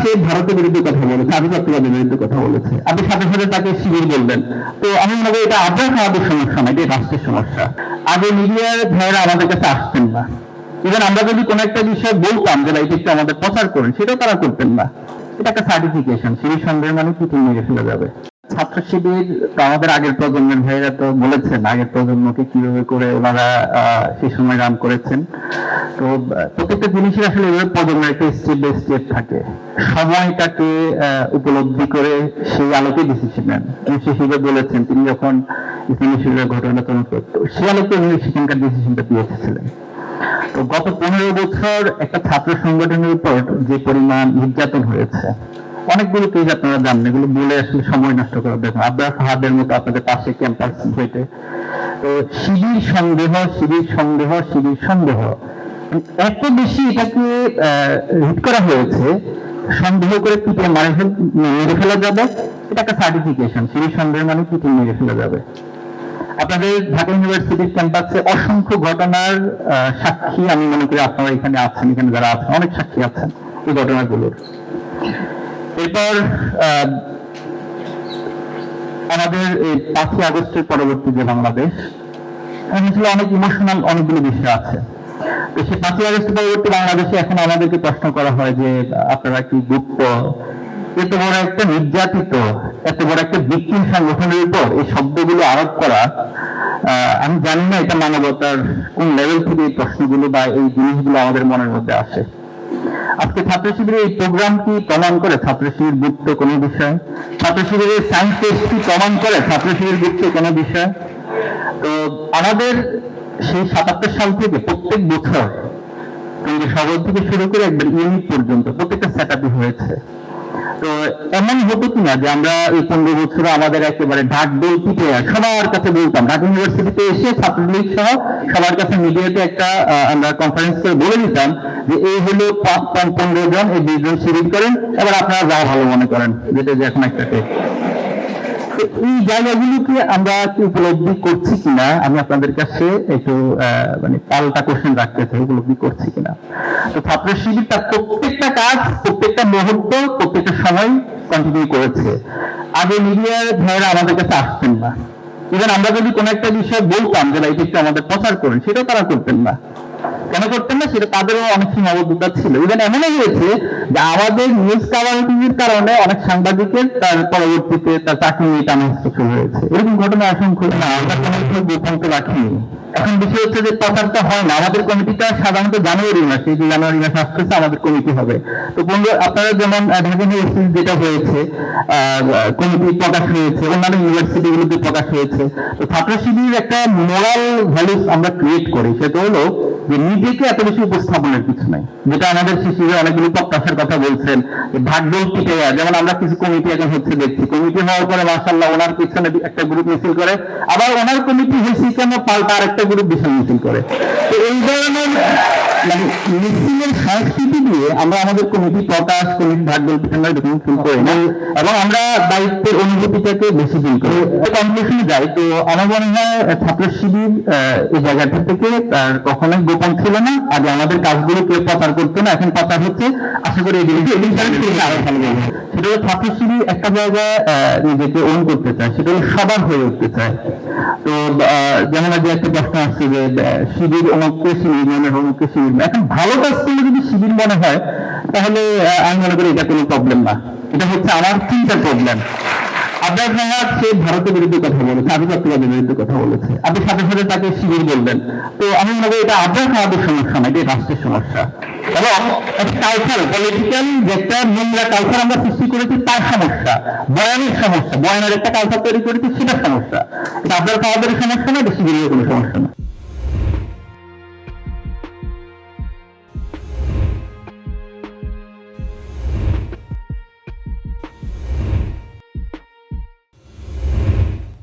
সে ভারতের বিরুদ্ধে কথা বলেছে বিরুদ্ধে কথা বলেছে। আপনি সাথে সাথে তাকে শিবির বলবেন। তো আমি মনে করি এটা সমস্যা না এটা রাষ্ট্রের সমস্যা। আগে মিডিয়ার ভাইয়েরা আমাদের কাছে আসতেন না। ইভেন আমরা যদি কোনো একটা বিষয় বলতাম যে এটা আমাদের প্রচার করেন, সেটাও তারা করতেন না। এটা একটা সার্টিফিকেশন সেই সন্দেহের মানে কি তুমি ফেলে যাবে? ছাত্র শিবির আমাদের আগের প্রজন্মের ভাইয়েরা তো বলেছেন, আগের প্রজন্মকে কীভাবে করে ওনারা সেই সময় রান করেছেন। তো প্রত্যেকটা জিনিসের আসলে এভাবে প্রজন্মের একটা স্টেপ বাই স্টেপ থাকে। সময়টাকে উপলব্ধি করে সেই আলোকে ডিসিশন নেন। হিসেবে বলেছেন তিনি যখন ইসলামী শিবিরের ঘটনা তদন্ত করতো সেই আলোকে উনি সেখানকার ডিসিশনটা দিয়েছিলেন তো গত পনেরো বছর একটা ছাত্র সংগঠনের উপর যে পরিমাণ নির্যাতন হয়েছে অনেকগুলো পেজ আপনারা জানেন, এগুলো বলে আসলে সময় নষ্ট করা দেখুন আপনার ফাহাদের মতো আপনাদের পাশে ক্যাম্পাস হইতে তো শিবির সন্দেহ শিবির সন্দেহ শিবির সন্দেহ। এত বেশি এটাকে হিট করা হয়েছে, সন্দেহ করে পিটিয়ে মারে মেরে ফেলা যাবে, এটা একটা সার্টিফিকেশন শিবির সন্দেহ মানে পিটিয়ে মেরে ফেলা যাবে। আপনাদের ঢাকা ইউনিভার্সিটির ক্যাম্পাসে অসংখ্য ঘটনার সাক্ষী আমি মনে করি আপনারা এখানে আছেন, এখানে যারা আছেন, অনেক সাক্ষী আছেন এই ঘটনাগুলোর। এরপর আমাদের এই পাঁচই আগস্টের পরবর্তী যে বাংলাদেশ অনেক ইমোশনাল অনেকগুলো বিষয় আছে। তো পাঁচই পরবর্তী বাংলাদেশে এখন আমাদেরকে প্রশ্ন করা হয় যে, আপনারা কি গুপ্ত? এত বড় একটা নির্যাতিত, এত বড় একটা বিক্রিম সংগঠনের উপর এই শব্দগুলো আরোপ করা আমি জানি না এটা মানবতার কোন লেভেল থেকে এই প্রশ্নগুলো বা এই জিনিসগুলো আমাদের মনের মধ্যে আসে। আজকে ছাত্র শিবিরের এই প্রোগ্রাম কি প্রমাণ করে ছাত্র শিবির গুপ্ত কোনো বিষয়? ছাত্র শিবিরের সায়েন্স টেস্টটি প্রমাণ করে ছাত্র শিবির গুপ্ত কোনো বিষয়? তো আমাদের সেই সাতাত্তর সাল থেকে প্রত্যেক বছর শহর থেকে শুরু করে একবার ইউনিট পর্যন্ত প্রত্যেকটা সেট হয়েছে। তো এমন হতো কিনা যে আমরা এই পনেরো বছরে আমাদের একেবারে ঢাক দোল পিঠে সবার কাছে বলতাম। ঢাকা ইউনিভার্সিটিতে এসে ছাত্রলীগ সহ সবার কাছে মিডিয়াতে একটা আমরা কনফারেন্স করে বলে দিতাম যে এই হলো পনেরো জন, এই বিশ জন শিবির করেন, এবার আপনারা যা ভালো মনে করেন, যেটা যে এখন একটা এই আমরা কি উপলব্ধি করছি কিনা, আমি আপনাদের কাছে একটু মানে পাল্টা কোশ্চেন রাখতে চাই, উপলব্ধি করছি কিনা। তো ছাত্র শিবির তার প্রত্যেকটা কাজ, প্রত্যেকটা মুহূর্ত, প্রত্যেকটা সময় কন্টিনিউ করেছে। আগে মিডিয়ার ভাইয়েরা আমাদের কাছে আসতেন না। ইভেন আমরা যদি কোনো একটা বিষয় বলতাম যে এটা আমাদের প্রচার করেন, সেটাও তারা করতেন না। কেন করতেন না? সেটা তাদেরও অনেক সীমাবদ্ধতা ছিল। ইভেন এমনও হয়েছে যে আমাদের নিউজ কাভারেজের কারণে অনেক সাংবাদিকের তার পরবর্তীতে তার চাকরি নিয়ে টানা শুরু হয়েছে। এরকম ঘটনা অসংখ্য। না, আমরা কোনো কিছু গোপন তো রাখিনি। এখন বিষয় হচ্ছে যে প্রচারটা হয় না। আমাদের কমিটিটা সাধারণত জানুয়ারি মাসে, যে জানুয়ারি মাসে আসতেছে, আমাদের কমিটি হবে। তো পনেরো আপনারা যেমন ঢাকা ইউনিভার্সিটি যেটা হয়েছে কমিটি প্রকাশ হয়েছে, অন্যান্য ইউনিভার্সিটি গুলোতে প্রকাশ হয়েছে, তো ছাত্র শিবির একটা মোরাল ভ্যালুস আমরা ক্রিয়েট করি। সেটা হলো যে নিজেকে এত বেশি উপস্থাপনের কিছু নাই। যেটা আমাদের শিশুরা অনেকগুলো প্রত্যাশার কথা বলছেন ভাগ্যল পিঠে যেমন আমরা কিছু কমিটি এখন হচ্ছে দেখছি। কমিটি হওয়ার পরে মাসাল্লাহ ওনার পিছনে একটা গ্রুপ মিছিল করে। আবার ওনার কমিটি হয়েছে কেন পাল্টা আরেকটা গ্রুপ বিশাল মিছিল করে। তো এই ধরনের মানে মিছিলের সংস্কৃতি দিয়ে আমরা আমাদের কমিটি প্রকাশ কমিটি এরকম ফিল করি না। এবং আমরা দায়িত্বের অনুভূতিটাকে বেশি ফিল করি। কনক্লুশনে যাই তো আমার মনে হয় ছাত্র শিবির এই জায়গাটা থেকে তার কখনোই গোপন ছিল না। আগে আমাদের কাজগুলো কেউ প্রচার করতো না এখন প্রচার হচ্ছে। আশা করি এই সেটা হলো ছাত্র শিবির একটা জায়গায় আহ, নিজেকে ওন করতে চায়। সেটা হলো সবার হয়ে উঠতে চায়। তো যেমন আগে একটা প্রশ্ন আসছে যে শিবির অমুককে শিবির মনে হয় অমুককে শিবির এখন ভালো কাজ করলে যদি শিবির মনে হয়, তাহলে আমি মনে করি এটা কোনো প্রবলেম না। এটা হচ্ছে আমার চিন্তার প্রবলেম আব্বাস জাহাজ সে ভারতের বিরুদ্ধে কথা বলেছে আধিপত্যবাদের বিরুদ্ধে কথা বলেছে। আপনি সাথে সাথে তাকে শিবির বলবেন। তো আমি মনে করি এটা আব্বাস জাহাজের সমস্যা না এটা রাষ্ট্রের সমস্যা। এবং কালচার পলিটিক্যাল যে একটা নোংরা কালচার আমরা সৃষ্টি করেছি তার সমস্যা, বয়ানের সমস্যা, বয়ানের একটা কালচার তৈরি করেছি সেটা সমস্যা। আপনার খাওয়া দাওয়ার সমস্যা না, বেশি কোনো সমস্যা না।